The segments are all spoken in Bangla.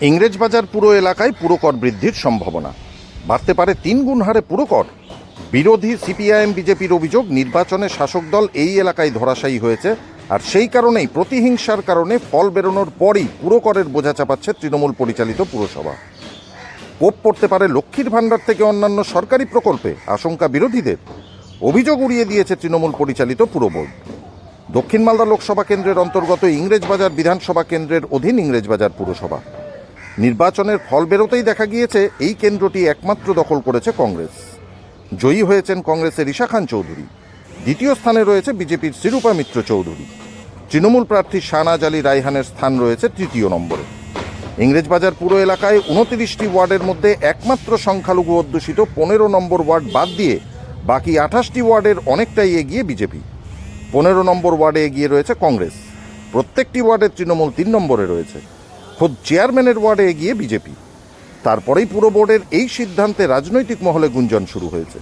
ইংরেজবাজার পুরো এলাকায় পুরকর বৃদ্ধির সম্ভাবনা। বাড়তে পারে তিন গুণ হারে পুরকর। বিরোধী সিপিআইএম, বিজেপির অভিযোগ, নির্বাচনে শাসক দল এই এলাকায় ধরাশায়ী হয়েছে, আর সেই কারণেই প্রতিহিংসার কারণে ফল বেরোনোর পরই পুরকরের বোঝা চাপাচ্ছে তৃণমূল পরিচালিত পুরসভা। কোপ পড়তে পারে লক্ষ্মীর ভাণ্ডার থেকে অন্যান্য সরকারি প্রকল্পে, আশঙ্কা বিরোধীদের। অভিযোগ উড়িয়ে দিয়েছে তৃণমূল পরিচালিত পুরবোর্ড। দক্ষিণ মালদা লোকসভা কেন্দ্রের অন্তর্গত ইংরেজবাজার বিধানসভা কেন্দ্রের অধীন ইংরেজবাজার পুরসভা। নির্বাচনের ফল বেরোতেই দেখা গিয়েছে, এই কেন্দ্রটি একমাত্র দখল করেছে কংগ্রেস। জয়ী হয়েছেন কংগ্রেসের ঈশা খান চৌধুরী। দ্বিতীয় স্থানে রয়েছে বিজেপির শিরূপা মিত্র চৌধুরী। তৃণমূল প্রার্থী শাহনাজ আলী রায়হানের স্থান রয়েছে তৃতীয় নম্বরে। ইংরেজবাজার পুরো এলাকায় উনত্রিশটি ওয়ার্ডের মধ্যে একমাত্র সংখ্যালঘু অধ্যুষিত পনেরো নম্বর ওয়ার্ড বাদ দিয়ে বাকি আঠাশটি ওয়ার্ডের অনেকটাই এগিয়ে বিজেপি। পনেরো নম্বর ওয়ার্ডে এগিয়ে রয়েছে কংগ্রেস। প্রত্যেকটি ওয়ার্ডের তৃণমূল তিন নম্বরে রয়েছে। খোদ চেয়ারম্যানের ওয়ার্ডে এগিয়ে বিজেপি। তারপরেই পুরো বোর্ডের এই সিদ্ধান্তে রাজনৈতিক মহলে গুঞ্জন শুরু হয়েছে।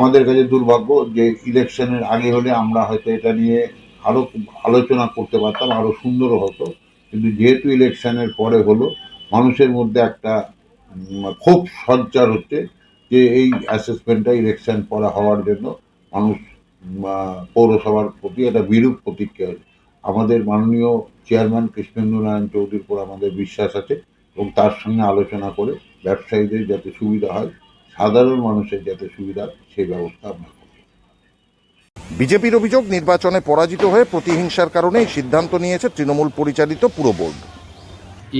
আমাদের কাছে দুর্ভাগ্য যে ইলেকশনের আগে হলে আমরা হয়তো এটা নিয়ে আরও আলোচনা করতে পারতাম, আরও সুন্দরও হতো। কিন্তু যেহেতু ইলেকশনের পরে হলো, মানুষের মধ্যে একটা খুব সঞ্চার হচ্ছে যে এই অ্যাসেসমেন্টটা ইলেকশন পরে হওয়ার জন্য মানুষ পৌরসভার প্রতি একটা বিরূপ প্রতিক্রিয়া। আমাদের মাননীয় চেয়ারম্যান কৃষ্ণেন্দু নারায়ণ চৌধুরীর উপর আমাদের বিশ্বাস আছে এবং তার সঙ্গে আলোচনা করে ব্যবসায়ীদের যাতে সুবিধা হয় সাধারণ মানুষের যাতে সুবিধা হয় সেই ব্যবস্থা আমরা বিজেপির অভিযোগ নির্বাচনে পরাজিত হয়ে প্রতিহিংসার কারণে এই সিদ্ধান্ত নিয়েছে তৃণমূল পরিচালিত পুরো বোর্ড।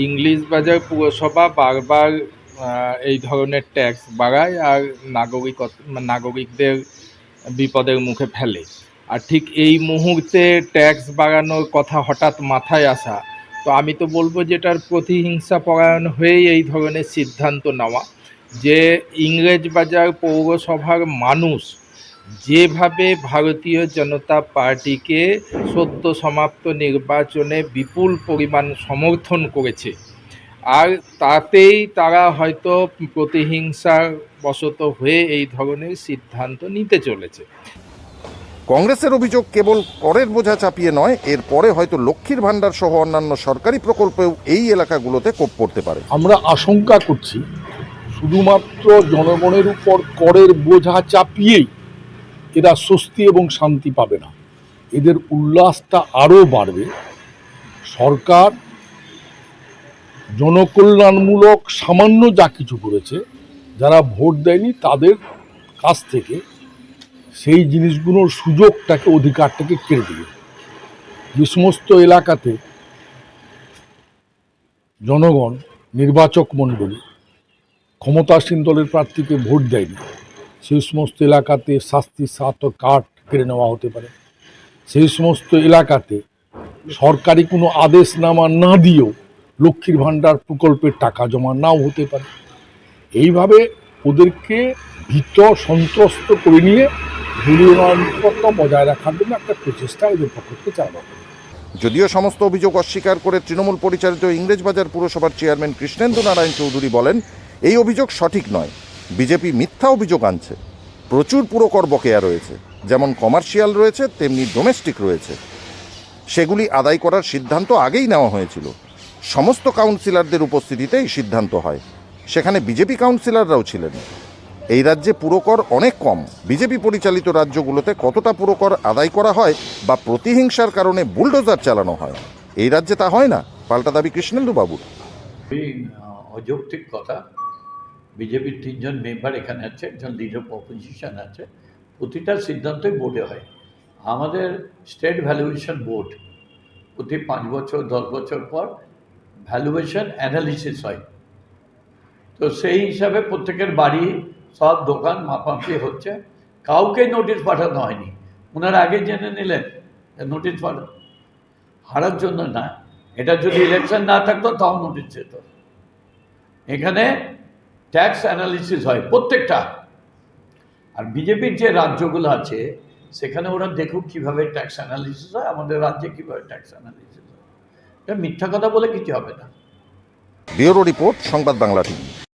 ইংলিশ বাজার পুরসভা বারবার এই ধরনের ট্যাক্স বাড়ায় আর নাগরিক নাগরিকদের বিপদের মুখে ফেলে। আর ঠিক এই মুহূর্তে ট্যাক্স বাড়ানোর কথা হঠাৎ মাথায় আসা, তো আমি তো বলব যেটার প্রতিহিংসা পরায়ণ হয়েই এই ধরনের সিদ্ধান্ত নেওয়া, যে ইংরেজ বাজার পৌরসভার মানুষ যেভাবে ভারতীয় জনতা পার্টিকে সদ্য সমাপ্ত নির্বাচনে বিপুল পরিমাণ সমর্থন করেছে, আর তাতেই তারা হয়তো প্রতিহিংসার বশত হয়ে এই ধরনের সিদ্ধান্ত নিতে চলেছে। কংগ্রেসের অভিযোগ কেবল করের বোঝা চাপিয়ে নয় এর পরে হয়তো লক্ষ্মীর ভাণ্ডার সহ অন্যান্য সরকারি প্রকল্পেও এই এলাকাগুলোতে কোপ পড়তে পারে। আমরা আশঙ্কা করছি, শুধুমাত্র জনগণের উপর করের বোঝা চাপিয়েই এরা স্বস্তি এবং শান্তি পাবে না। এদের উল্লাসটা আরও বাড়বে। সরকার জনকল্যাণমূলক সামান্য যা কিছু করেছে, যারা ভোট দেয়নি তাদের কাছ থেকে সেই জিনিসগুলোর সুযোগটাকে অধিকারটাকে কেড়ে দিবে যে সমস্ত এলাকাতে জনগণ, নির্বাচক মণ্ডলী, ক্ষমতাসীন দলের প্রার্থীকে ভোট দেয়নি, সেই সমস্ত এলাকাতে শাস্তি, সাত কাঠ কেড়ে নেওয়া হতে পারে। সেই সমস্ত এলাকাতে সরকারি কোনো আদেশনামা না দিয়েও লক্ষ্মীর ভাণ্ডার প্রকল্পের টাকা জমা নাও হতে পারে। এইভাবে ওদেরকে ভীত সন্ত্রস্ত করে নিয়ে যদিও সমস্ত অভিযোগ অস্বীকার করে তৃণমূল পরিচালিত ইংরেজবাজার পুরসভার চেয়ারম্যান কৃষ্ণেন্দু নারায়ণ চৌধুরী বলেন, এই অভিযোগ সঠিক নয়। বিজেপি মিথ্যা অভিযোগ আনছে। প্রচুর পুরকর বকেয়া রয়েছে। যেমন কমার্শিয়াল রয়েছে, তেমনি ডোমেস্টিক রয়েছে। সেগুলি আদায় করার সিদ্ধান্ত আগেই নেওয়া হয়েছিল। সমস্ত কাউন্সিলরদের উপস্থিতিতে এই সিদ্ধান্ত হয়। সেখানে বিজেপি কাউন্সিলররাও ছিলেন। এই রাজ্যে পুরকর অনেক কম। বিজেপি পরিচালিত রাজ্যগুলোতে কতটা পুরকর আদায় করা হয় বা প্রতিহিংসার কারণে বুলডোজার চালানো হয়? এই রাজ্যে তা হয় না? পাল্টা দাবি কৃষ্ণেন্দু বাবুর। অযৌক্তিক কথা, বিজেপির তিনজন মেম্বার এখানে আছে, একজন লিডার অপোজিশন আছে। প্রতিটা সিদ্ধান্তই বোর্ডে হয়। আমাদের স্টেট ভ্যালুয়েশন বোর্ড প্রতি পাঁচ বছর, দশ বছর পর ভ্যালুয়েশন অ্যানালিসিস হয়। তো সেই হিসাবে প্রত্যেকের বাড়ি সব দোকান মাপামাপি হচ্ছে। কাউকে নোটিশ পাঠানো হয়নি। ওনারা আগে জেনে নিলেন নোটিশ পাঠানো। হারার জন্য না, এটা যদি ইলেকশন না থাকতো, তাও নোটিশ যেত। এখানে ট্যাক্স অ্যানালিসিস হয় প্রত্যেকটা। আর বিজেপির যে রাজ্যগুলো আছে, সেখানে ওরা দেখুক কীভাবে ট্যাক্স অ্যানালিসিস হয়, আমাদের রাজ্যে কীভাবে ট্যাক্স অ্যানালিসিস হয়। এটা মিথ্যা কথা বলে কিছু হবে না। ব্যুরো রিপোর্ট, সংবাদ বাংলা টিভি।